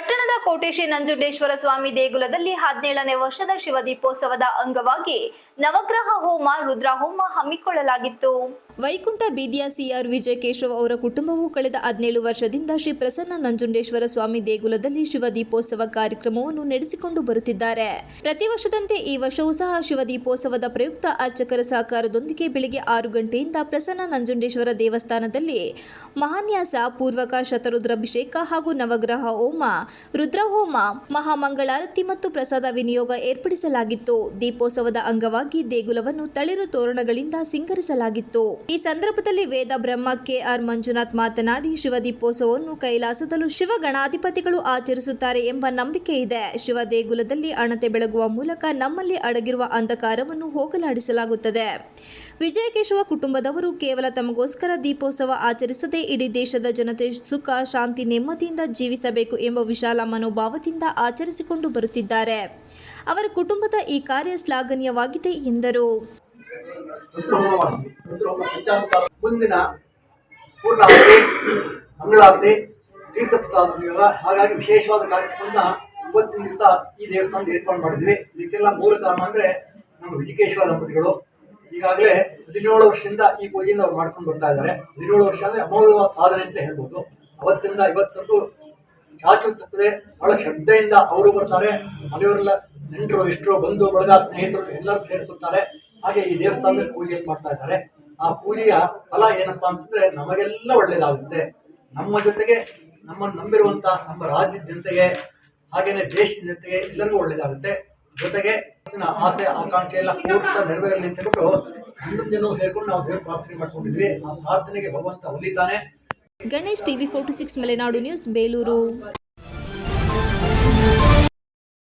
ಪಟ್ಟಣದ ಕೋಟೆ ನಂಜುಂಡೇಶ್ವರ ಸ್ವಾಮಿ ದೇಗುಲದಲ್ಲಿ ಹದಿನೇಳನೇ ವರ್ಷದ ಶಿವ ದೀಪೋತ್ಸವದ ಅಂಗವಾಗಿ ನವಗ್ರಹ ಹೋಮ, ರುದ್ರ ಹೋಮ ಹಮ್ಮಿಕೊಳ್ಳಲಾಗಿತ್ತು. ವೈಕುಂಠ ಬೀದಿಯ ಸಿಆರ್ ವಿಜಯ ಕೇಶವ್ ಅವರ ಕುಟುಂಬವು ಕಳೆದ ಹದಿನೇಳು ವರ್ಷದಿಂದ ಶ್ರೀ ಪ್ರಸನ್ನ ನಂಜುಂಡೇಶ್ವರ ಸ್ವಾಮಿ ದೇಗುಲದಲ್ಲಿ ಶಿವ ದೀಪೋತ್ಸವ ಕಾರ್ಯಕ್ರಮವನ್ನು ನಡೆಸಿಕೊಂಡು ಬರುತ್ತಿದ್ದಾರೆ. ಪ್ರತಿ ವರ್ಷದಂತೆ ಈ ವರ್ಷವೂ ಸಹ ಶಿವ ದೀಪೋತ್ಸವದ ಪ್ರಯುಕ್ತ ಅರ್ಚಕರ ಸಹಕಾರದೊಂದಿಗೆ ಬೆಳಿಗ್ಗೆ ಆರು ಗಂಟೆಯಿಂದ ಪ್ರಸನ್ನ ನಂಜುಂಡೇಶ್ವರ ದೇವಸ್ಥಾನದಲ್ಲಿ ಮಹಾನ್ಯಾಸ, ಪೂರ್ವಕ ಶತರುದ್ರಾಭಿಷೇಕ ಹಾಗೂ ನವಗ್ರಹ ಹೋಮ ರುದ್ರಹೋಮ, ಮಹಾಮಂಗಳಾರತಿ ಮತ್ತು ಪ್ರಸಾದ ವಿನಿಯೋಗ ಏರ್ಪಡಿಸಲಾಗಿತ್ತು. ದೀಪೋತ್ಸವದ ಅಂಗವಾಗಿ ದೇಗುಲವನ್ನು ತಳಿರು ತೋರಣಗಳಿಂದ ಸಿಂಗರಿಸಲಾಗಿತ್ತು. ಈ ಸಂದರ್ಭದಲ್ಲಿ ವೇದ ಬ್ರಹ್ಮ ಕೆಆರ್ ಮಂಜುನಾಥ್ ಮಾತನಾಡಿ, ಶಿವ ದೀಪೋತ್ಸವವನ್ನು ಕೈಲಾಸದಲ್ಲೂ ಶಿವ ಗಣಾಧಿಪತಿಗಳು ಆಚರಿಸುತ್ತಾರೆ ಎಂಬ ನಂಬಿಕೆ ಇದೆ. ಶಿವ ದೇಗುಲದಲ್ಲಿ ಅಣತೆ ಬೆಳಗುವ ಮೂಲಕ ನಮ್ಮಲ್ಲಿ ಅಡಗಿರುವ ಅಂಧಕಾರವನ್ನು ಹೋಗಲಾಡಿಸಲಾಗುತ್ತದೆ. ವಿಜಯಕೇಶವ ಕುಟುಂಬದವರು ಕೇವಲ ತಮಗೋಸ್ಕರ ದೀಪೋತ್ಸವ ಆಚರಿಸದೆ ಇಡೀ ದೇಶದ ಜನತೆ ಸುಖ, ಶಾಂತಿ, ನೆಮ್ಮದಿಯಿಂದ ಜೀವಿಸಬೇಕು ಎಂಬ ವಿಶಾಲ ಮನೋಭಾವದಿಂದ ಆಚರಿಸಿಕೊಂಡು ಬರುತ್ತಿದ್ದಾರೆ. ಅವರ ಕುಟುಂಬದ ಈ ಕಾರ್ಯ ಶ್ಲಾಘನೀಯವಾಗಿದೆ ಎಂದರು. ಮುಂದಿನ ಮಂಗಳಾರತಿ ತೀರ್ಥ ಪ್ರಸಾದ ಹಾಗಾಗಿ ವಿಶೇಷವಾದ ಕಾರ್ಯಕ್ರಮವನ್ನ ಇವತ್ತಿನ ದಿವಸ ಈ ದೇವಸ್ಥಾನದ ಏರ್ಪಾಡು ಮಾಡಿದ್ವಿ. ಇದಕ್ಕೆಲ್ಲ ಮೂಲ ಕಾರಣ ಅಂದ್ರೆ ನಮ್ಮ ವಿಜಯಕೇಶ್ವರ ದಂಪತಿಗಳು. ಈಗಾಗಲೇ ಹದಿನೇಳು ವರ್ಷದಿಂದ ಈ ಪೂಜೆಯಿಂದ ಅವ್ರು ಮಾಡ್ಕೊಂಡು ಬರ್ತಾ ಇದ್ದಾರೆ. ಹದಿನೇಳು ವರ್ಷ ಅಂದರೆ ಅಮೋಘವಾದ ಸಾಧನೆ ಅಂತ ಹೇಳ್ಬೋದು. ಅವತ್ತಿಂದ ಇವತ್ತೊಂದು ಚಾಚು ತಪ್ಪದೆ ಬಹಳ ಶ್ರದ್ಧೆಯಿಂದ ಅವರು ಬರ್ತಾರೆ. ಮನೆಯವರೆಲ್ಲ ನೆಂಟರು, ಇಷ್ಟರು, ಬಂಧು, ಬಳಗ, ಸ್ನೇಹಿತರು ಎಲ್ಲರೂ ಸೇರ್ತಿರ್ತಾರೆ. ಹಾಗೆ ಈ ದೇವಸ್ಥಾನದಲ್ಲಿ ಪೂಜೆ ಮಾಡ್ತಾ ಇದ್ದಾರೆ. ಆ ಪೂಜೆಯ ಫಲ ಏನಪ್ಪಾ ಅಂತಂದ್ರೆ ನಮಗೆಲ್ಲ ಒಳ್ಳೇದಾಗುತ್ತೆ. ನಮ್ಮ ಜೊತೆಗೆ ನಮ್ಮನ್ನು ನಂಬಿರುವಂತ ನಮ್ಮ ರಾಜ್ಯದ ಜನತೆಗೆ, ಹಾಗೇನೆ ದೇಶದ ಜನತೆಗೆ ಎಲ್ಲರಿಗೂ ಒಳ್ಳೇದಾಗುತ್ತೆ. ಜೊತೆಗೆ ಆಸೆ, ಆಕಾಂಕ್ಷೆ ಎಲ್ಲ ಪೂರ್ತ ನೆರವೇರಲಿ ಅಂತ ಹೇಳ್ಬಿಟ್ಟು ಹನ್ನೊಂದು ಜನ ಸೇರ್ಕೊಂಡು ನಾವು ದೇವ್ರ ಪ್ರಾರ್ಥನೆ ಮಾಡ್ಕೊಂಡಿದ್ವಿ. ಆ ಪ್ರಾರ್ಥನೆಗೆ ಭಗವಂತ ಒಲಿತಾನೆ. Ganesh TV forty six Malenadu news, Belur.